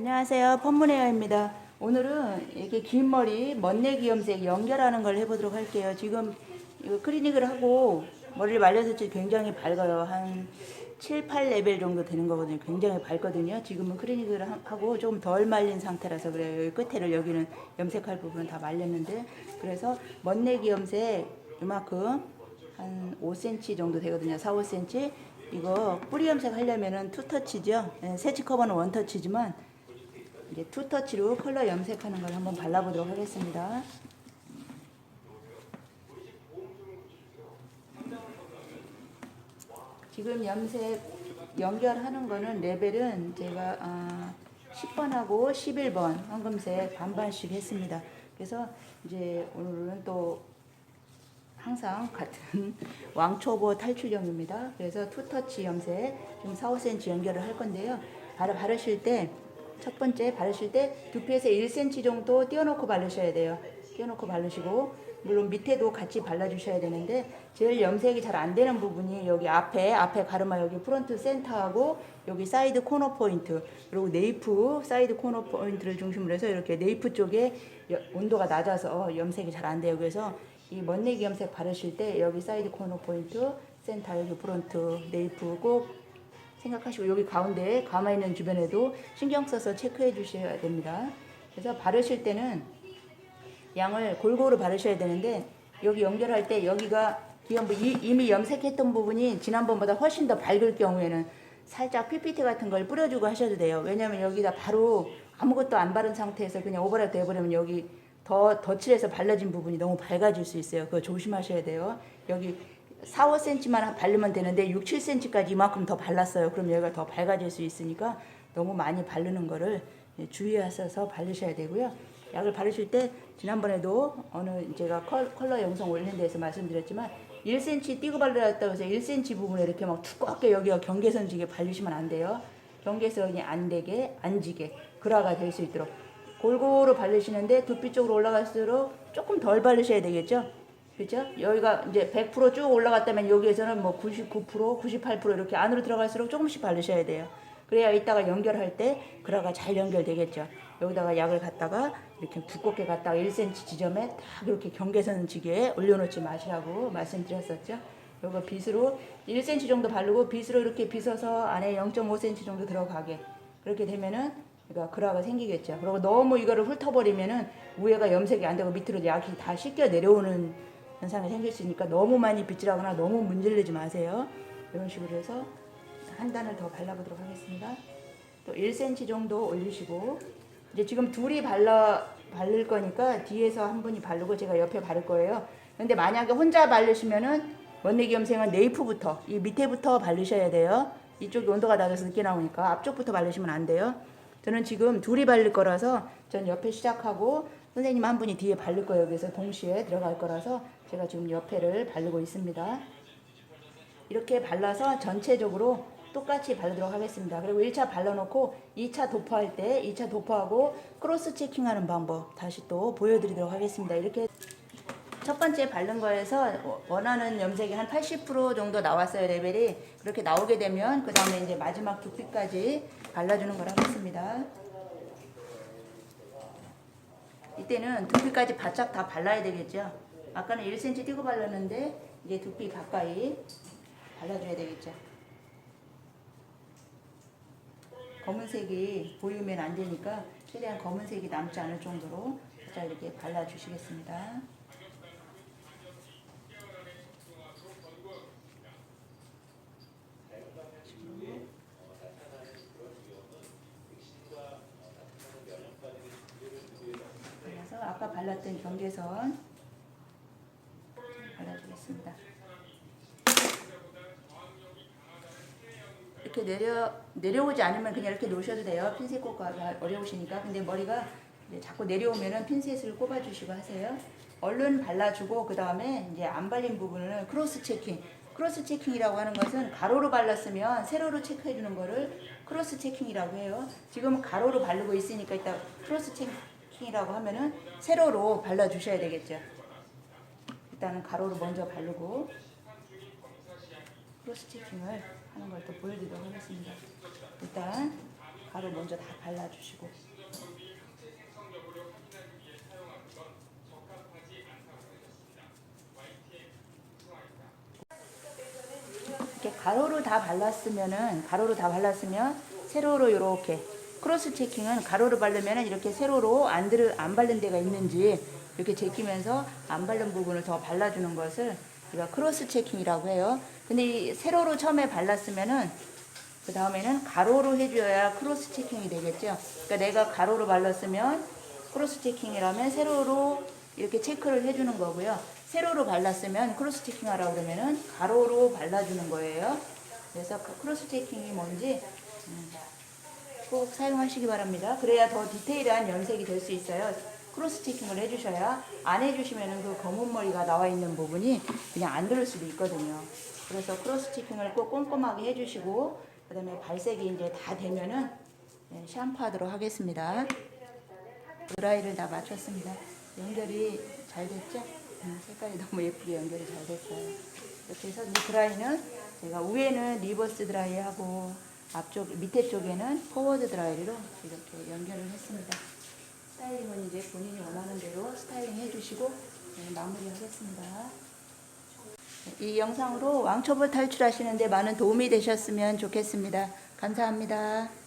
안녕하세요. 펀문헤어입니다. 오늘은 이렇게 긴 머리 멋내기 염색 연결하는 걸 해보도록 할게요. 지금 이거 클리닉을 하고 머리를 말려서 굉장히 밝아요. 한 7, 8레벨 정도 되는 거거든요. 굉장히 밝거든요. 지금은 클리닉을 하- 하고 조금 덜 말린 상태라서 그래요. 여기 끝에를 여기는 염색할 부분은 다 말렸는데 그래서 멋내기 염색 이만큼 한 5cm 정도 되거든요. 4, 5cm. 이거 뿌리 염색 하려면은 투터치죠. 네, 세치 커버는 원터치지만 이제 투터치로 컬러 염색하는 걸 한번 발라보도록 하겠습니다. 지금 염색 연결하는 거는 레벨은 제가 아, 10번하고 11번 황금색 반반씩 했습니다. 그래서 이제 오늘은 또 항상 같은 왕초보 탈출형입니다. 그래서 투터치 염색 지금 4, 5cm 연결을 할 건데요. 바로 바르실 때 첫 번째 바르실 때 두피에서 1cm 정도 띄워놓고 바르셔야 돼요. 띄워놓고 바르시고 물론 밑에도 같이 발라주셔야 되는데 제일 염색이 잘 안 되는 부분이 여기 앞에 앞에 가르마 여기 프론트 센터하고 여기 사이드 코너 포인트 그리고 네이프 사이드 코너 포인트를 중심으로 해서 이렇게 네이프 쪽에 여- 온도가 낮아서 염색이 잘 안 돼요. 그래서 이 멋내기 염색 바르실 때 여기 사이드 코너 포인트 센터 여기 프론트 네이프 꼭 생각하시고 여기 가운데 가만히 있는 주변에도 신경 써서 체크해 주셔야 됩니다. 그래서 바르실 때는 양을 골고루 바르셔야 되는데 여기 연결할 때 여기가 이미 염색했던 부분이 지난번보다 훨씬 더 밝을 경우에는 살짝 PPT 같은 걸 뿌려주고 하셔도 돼요. 왜냐면 여기다 바로 아무것도 안 바른 상태에서 그냥 오버랩 돼버리면 여기 더 덧칠해서 발라진 부분이 너무 밝아질 수 있어요. 그거 조심하셔야 돼요. 여기 4, 5cm만 바르면 되는데 6, 7cm까지 이만큼 더 발랐어요. 그럼 여기가 더 밝아질 수 있으니까 너무 많이 바르는 거를 예, 주의하셔서 바르셔야 되고요. 약을 바르실 때 지난번에도 어느 제가 컬, 컬러 영상 올린 데서 말씀드렸지만 1cm 띄고 발라놨다고 해서 1cm 부분에 이렇게 막 두껍게 여기가 경계선 지게 바르시면 안 돼요. 경계선이 안 되게 안 지게 그라가 될 수 있도록 골고루 바르시는데 두피 쪽으로 올라갈수록 조금 덜 바르셔야 되겠죠. 그죠? 여기가 이제 100%쭉 올라갔다면 여기에서는 뭐 99%, 98% 이렇게 안으로 들어갈수록 조금씩 바르셔야 돼요. 그래야 이따가 연결할 때 그라가 잘 연결되겠죠. 여기다가 약을 갖다가 이렇게 두껍게 갖다가 1cm 지점에 딱 이렇게 경계선 지게 올려놓지 마시라고 말씀드렸었죠. 요거 빗으로 1cm 정도 바르고 빗으로 이렇게 빗어서 안에 0.5cm 정도 들어가게 그렇게 되면은 그러니까 그라가 생기겠죠. 그리고 너무 이거를 훑어버리면은 위에가 염색이 안 되고 밑으로 약이 다 씻겨 내려오는 현상이 생길 수 있으니까 너무 많이 빗질하거나 너무 문질르지 마세요. 이런 식으로 해서 한 단을 더 발라보도록 하겠습니다. 또 1cm 정도 올리시고 이제 지금 둘이 발라 바를 거니까 뒤에서 한 분이 바르고 제가 옆에 바를 거예요. 근데 만약에 혼자 바르시면은 원내기 염색은 네이프부터 이 밑에부터 바르셔야 돼요. 이쪽이 온도가 낮아서 늦게 나오니까 앞쪽부터 바르시면 안 돼요. 저는 지금 둘이 바를 거라서 전 옆에 시작하고 선생님 한 분이 뒤에 바를 거예요. 그래서 동시에 들어갈 거라서 제가 지금 옆에를 바르고 있습니다. 이렇게 발라서 전체적으로 똑같이 바르도록 하겠습니다. 그리고 1차 발라놓고 2차 도포할 때 2차 도포하고 크로스 체킹하는 방법 다시 또 보여드리도록 하겠습니다. 이렇게 첫 번째 바른 거에서 원하는 염색이 한 80% 정도 나왔어요 레벨이 그렇게 나오게 되면 그 다음에 이제 마지막 두피까지 발라주는 걸 하겠습니다. 이 때는 두피까지 바짝 다 발라야 되겠죠. 아까는 1cm 띄고 발랐는데 이제 두피 가까이 발라줘야 되겠죠. 검은색이 보이면 안 되니까 최대한 검은색이 남지 않을 정도로 살짝 이렇게 발라주시겠습니다. 그래서 아까 발랐던 경계선 발라주겠습니다. 이렇게 내려 내려오지 않으면 그냥 이렇게 놓으셔도 돼요. 핀셋 꽂기가 어려우시니까. 근데 머리가 자꾸 내려오면은 핀셋을 꼽아주시고 하세요. 얼른 발라주고 그 다음에 이제 안 발린 부분을 크로스 체킹. 크로스 체킹이라고 하는 것은 가로로 발랐으면 세로로 체크해 주는 거를 크로스 체킹이라고 해요. 지금 가로로 바르고 있으니까 이따 크로스 체킹 이라고 하면은 세로로 발라 주셔야 되겠죠. 일단은 가로로 먼저 바르고 크로스 체킹을 하는 걸 또 보여드리도록 하겠습니다. 일단 가루 먼저 다 발라주시고 이렇게 가로로 다 발랐으면은 가로로 다 발랐으면 세로로 이렇게 크로스 체킹은 가로로 바르면은 이렇게 세로로 안 들을 안 바른 데가 있는지 이렇게 제끼면서 안 바른 부분을 더 발라주는 것을 우리가 크로스 체킹이라고 해요. 근데 이 세로로 처음에 발랐으면은 그 다음에는 가로로 해줘야 크로스 체킹이 되겠죠. 그러니까 내가 가로로 발랐으면 크로스 체킹이라면 세로로 이렇게 체크를 해주는 거고요. 세로로 발랐으면 크로스 체킹 하라고 그러면은 가로로 발라주는 거예요. 그래서 그 크로스 체킹이 뭔지 음, 꼭 사용하시기 바랍니다. 그래야 더 디테일한 염색이 될 수 있어요. 크로스 체킹을 해주셔야 안 해주시면은 그 검은 머리가 나와 있는 부분이 그냥 안 들을 수도 있거든요. 그래서 크로스 체킹을 꼭 꼼꼼하게 해주시고 그 다음에 발색이 이제 다 되면은 네, 샴푸하도록 하겠습니다. 드라이를 다 마쳤습니다. 연결이 잘 됐죠? 음, 색깔이 너무 예쁘게 연결이 잘 됐어요. 이렇게 해서 이 드라이는 제가 위에는 리버스 드라이하고 앞쪽 밑에 쪽에는 포워드 드라이로 이렇게 연결을 했습니다. 스타일링은 이제 본인이 원하는 대로 스타일링 해주시고 네, 마무리하겠습니다. 이 영상으로 왕초보 탈출하시는데 많은 도움이 되셨으면 좋겠습니다. 감사합니다.